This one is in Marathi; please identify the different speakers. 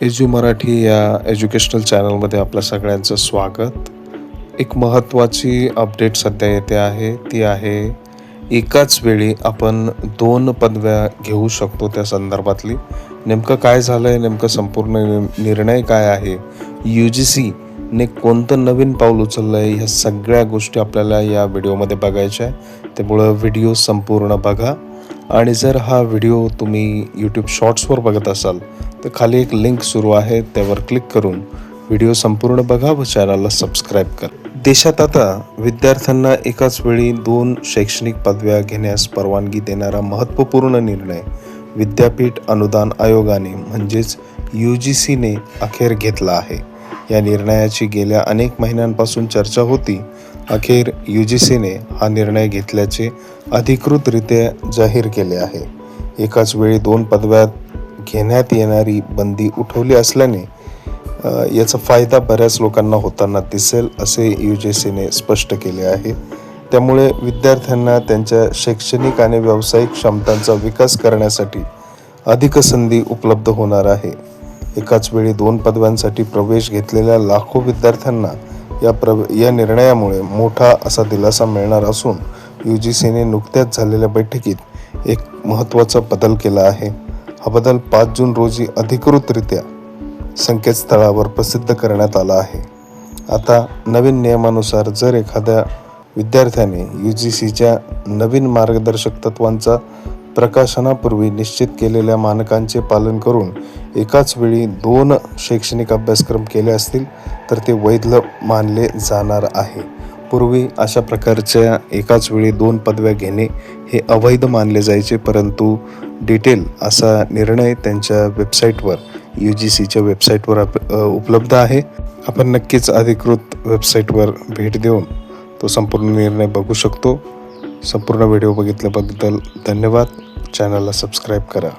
Speaker 1: एज्यू मराठी या एज्युकेशनल चॅनलमध्ये आपल्या सगळ्यांचं स्वागत. एक महत्त्वाची अपडेट सध्या येते आहे ती आहे एकाच वेळी आपण दोन पदव्या घेऊ शकतो त्या संदर्भातली. नेमकं काय झालं आहे नेमकं संपूर्ण नि- निर्णय काय आहे? यू जी सीने कोणतं नवीन पाऊल उचललं आहे ह्या सगळ्या गोष्टी आपल्याला या व्हिडिओमध्ये बघायच्या आहे. त्यामुळं व्हिडिओ संपूर्ण बघा. आणि जर हा व्हिडिओ तुम्ही यूट्यूब शॉर्ट्सवर बघत असाल तर खाली एक लिंक सुरू आहे त्यावर क्लिक करून व्हिडिओ संपूर्ण बघा व चॅनलला सबस्क्राईब करा. देशात आता विद्यार्थ्यांना एकाच वेळी दोन शैक्षणिक पदव्या घेण्यास परवानगी देणारा महत्त्वपूर्ण निर्णय विद्यापीठ अनुदान आयोगाने म्हणजेच यू जी सीने अखेर घेतला आहे. या निर्णयाची गेल्या अनेक महिन्यांपासून चर्चा होती. अखेर यू जी सीने हा निर्णय घेतल्याचे अधिकृतरित्या जाहीर केले आहे. एकाच वेळी दोन पदव्यात घेण्यात येणारी बंदी उठवली असल्याने याचा फायदा बऱ्याच लोकांना होताना दिसेल असे यू जी सीने स्पष्ट केले आहे. त्यामुळे विद्यार्थ्यांना त्यांच्या शैक्षणिक आणि व्यावसायिक क्षमतांचा विकास करण्यासाठी अधिक संधी उपलब्ध होणार आहे. एकाच वेळी दोन पदव्यांसाठी प्रवेश घेतलेल्या लाखो विद्यार्थ्यांना या प्रव या निर्णयामुळे मोठा असा दिलासा मिळणार असून यू जी सीने नुकत्याच झालेल्या बैठकीत एक महत्त्वाचा बदल केला आहे. हा बदल पाच जून रोजी अधिकृतरित्या संकेतस्थळावर प्रसिद्ध करण्यात आला आहे. आता नवीन नियमानुसार जर एखाद्या विद्यार्थ्याने यू जी सीच्या नवीन मार्गदर्शक तत्वांचा प्रकाशनापूर्वी निश्चित केलेल्या मानकांचे पालन करून एकाच वेळी दोन शैक्षणिक अभ्यासक्रम केले असतील तर ते वैध मानले जाणार आहे. पूर्वी अशा प्रकारच्या एकाच वेळी दोन पदव्या घेणे हे अवैध मानले जायचे परंतु डिटेल असा निर्णय त्यांच्या वेबसाईटवर यू जी सीच्या वेबसाईटवर आप उपलब्ध आहे. आपण नक्कीच अधिकृत वेबसाईटवर भेट देऊन तो संपूर्ण निर्णय बघू शकतो. संपूर्ण व्हिडिओ बघितल्याबद्दल धन्यवाद. चॅनलला सबस्क्राईब करा.